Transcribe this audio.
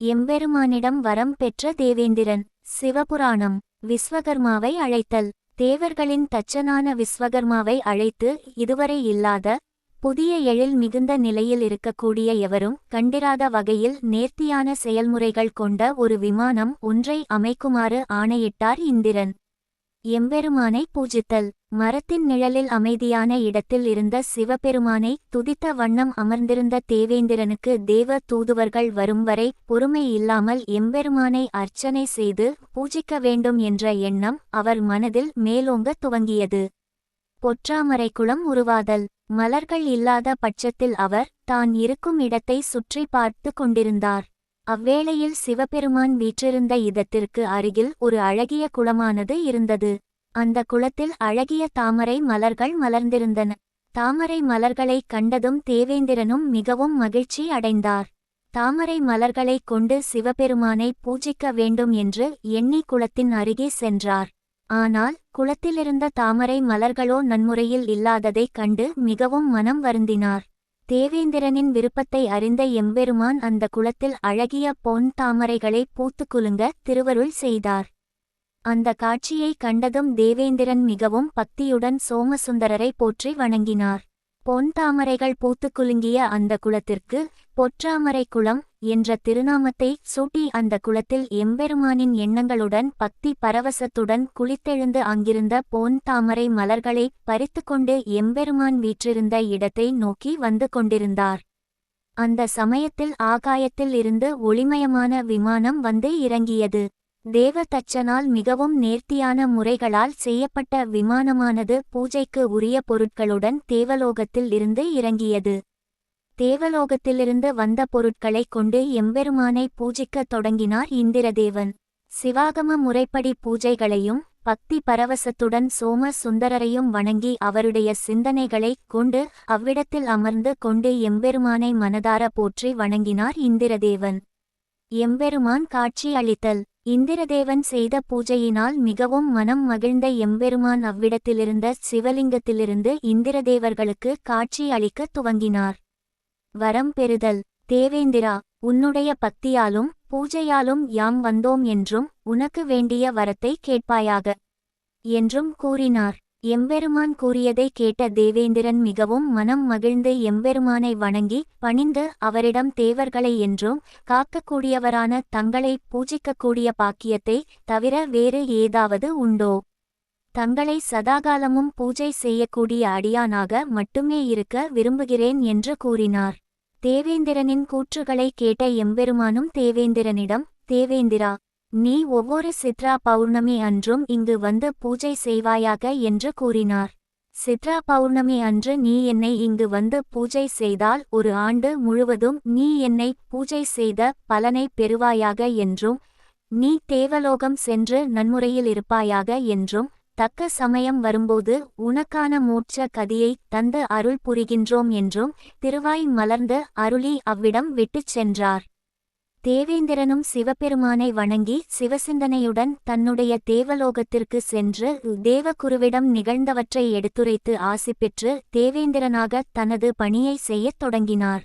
எம்பெருமானிடம் வரம் பெற்ற தேவேந்திரன் சிவபுராணம் விஸ்வகர்மாவை அழைத்தல். தேவர்களின் தச்சனான விஸ்வகர்மாவை அழைத்து இதுவரை இல்லாத புதிய எழில் மிகுந்த நிலையில் இருக்கக்கூடிய எவரும் கண்டிராத வகையில் நேர்த்தியான செயல்முறைகள் கொண்ட ஒரு விமானம் ஒன்றை அமைக்குமாறு ஆணையிட்டார் இந்திரன். எம்பெருமானை பூஜித்தல். மரத்தின் நிழலில் அமைதியான இடத்தில் இருந்த சிவபெருமானை துதித்த வண்ணம் அமர்ந்திருந்த தேவேந்திரனுக்கு தேவ தூதுவர்கள் வரும் வரை பொறுமை இல்லாமல் எம்பெருமானை அர்ச்சனை செய்து பூஜிக்க வேண்டும் என்ற எண்ணம் அவர் மனதில் மேலோங்க துவங்கியது. பொற்றாமரைக்குளம் உருவாதல். மலர்கள் இல்லாத பட்சத்தில் அவர் தான் இருக்கும் இடத்தை சுற்றி பார்த்து கொண்டிருந்தார். அவ்வேளையில் சிவபெருமான் வீற்றிருந்த இதத்திற்கு அருகில் ஒரு அழகிய குளமானது இருந்தது. அந்த குளத்தில் அழகிய தாமரை மலர்கள் மலர்ந்திருந்தன. தாமரை மலர்களைக் கண்டதும் தேவேந்திரனும் மிகவும் மகிழ்ச்சி அடைந்தார். தாமரை மலர்களைக் கொண்டு சிவபெருமானை பூஜிக்க வேண்டும் என்று எண்ணி குளத்தின் அருகே சென்றார். ஆனால் குளத்திலிருந்த தாமரை மலர்களோ நன்முறையில் இல்லாததைக் கண்டு மிகவும் மனம் வருந்தினார். தேவேந்திரனின் விருப்பத்தை அறிந்த எம்பெருமான் அந்த குளத்தில் அழகிய பொன் தாமரைகளை பூத்துக் குலுங்க திருவருள் செய்தார். அந்த காட்சியை கண்டதும் தேவேந்திரன் மிகவும் பக்தியுடன் சோமசுந்தரரை போற்றி வணங்கினார். பொன் தாமரைகள் பூத்து குலுங்கிய அந்த குளத்திற்கு பொற்றாமரை குளம் என்ற திருநாமத்தை சூட்டி அந்த குளத்தில் எம்பெருமானின் எண்ணங்களுடன் பக்தி பரவசத்துடன் குளித்தெழுந்து அங்கிருந்த பொன் தாமரை மலர்களை பறித்துக்கொண்டு எம்பெருமான் வீற்றிருந்த இடத்தை நோக்கி வந்து கொண்டிருந்தார். அந்த சமயத்தில் ஆகாயத்தில் இருந்து ஒளிமயமான விமானம் வந்து இறங்கியது. தேவதச்சனால் மிகவும் நேர்த்தியான முறைகளால் செய்யப்பட்ட விமானமானது பூஜைக்கு உரிய பொருட்களுடன் தேவலோகத்தில் இருந்து இறங்கியது. தேவலோகத்திலிருந்து வந்த பொருட்களைக் கொண்டு எம்பெருமானை பூஜிக்கத் தொடங்கினார் இந்திரதேவன். சிவாகம முறைப்படி பூஜைகளையும் பக்தி பரவசத்துடன் சோம சுந்தரரையும் வணங்கி அவருடைய சிந்தனைகளைக் கொண்டு அவ்விடத்தில் அமர்ந்து கொண்டு எம்பெருமானை மனதார போற்றி வணங்கினார் இந்திரதேவன். எம்பெருமான் காட்சி அளித்தல். இந்திரதேவன் செய்த பூஜையினால் மிகவும் மனம் மகிழ்ந்த எம்பெருமான் அவ்விடத்திலிருந்த சிவலிங்கத்திலிருந்து இந்திரதேவர்களுக்கு காட்சி அளிக்கத் துவங்கினார். வரம் பெறுதல். தேவேந்திரா உன்னுடைய பக்தியாலும் பூஜையாலும் யாம் வந்தோம் என்றும் உனக்கு வேண்டிய வரத்தை கேட்பாயாக என்றும் கூறினார். எம்பெருமான் கூறியதை கேட்ட தேவேந்திரன் மிகவும் மனம் மகிழ்ந்து எம்பெருமானை வணங்கி பணிந்து அவரிடம் தேவர்களை என்றும் காக்கக்கூடியவரான தங்களை பூஜிக்கக்கூடிய பாக்கியத்தை தவிர வேறு ஏதாவது உண்டோ? தங்களை சதாகாலமும் பூஜை செய்யக்கூடிய அடியானாக மட்டுமே இருக்க விரும்புகிறேன் என்று கூறினார். தேவேந்திரனின் கூற்றுகளை கேட்ட எம்பெருமானும் தேவேந்திரனிடம் தேவேந்திரா நீ ஒவ்வொரு சித்ரா பௌர்ணமி அன்றும் இங்கு வந்து பூஜை செய்வாயாக என்று கூறினார். சித்ரா பௌர்ணமி அன்று நீ என்னை இங்கு வந்து பூஜை செய்தால் ஒரு ஆண்டு முழுவதும் நீ என்னை பூஜை செய்த பலனை பெறுவாயாக என்றும் நீ தேவலோகம் சென்று நன்முறையில் இருப்பாயாக என்றும் தக்க சமயம் வரும்போது உனக்கான மோட்ச கதியை தந்து அருள் புரிகின்றோம் என்றும் திருவாய் மலர்ந்து அருளி அவ்விடம் விட்டுச் சென்றார். தேவேந்திரனும் சிவபெருமானை வணங்கி சிவசிந்தனையுடன் தன்னுடைய தேவலோகத்திற்கு சென்று தேவகுருவிடம் நிகழ்ந்தவற்றை எடுத்துரைத்து ஆசி பெற்று தேவேந்திரனாக தனது பணியை செய்யத் தொடங்கினார்.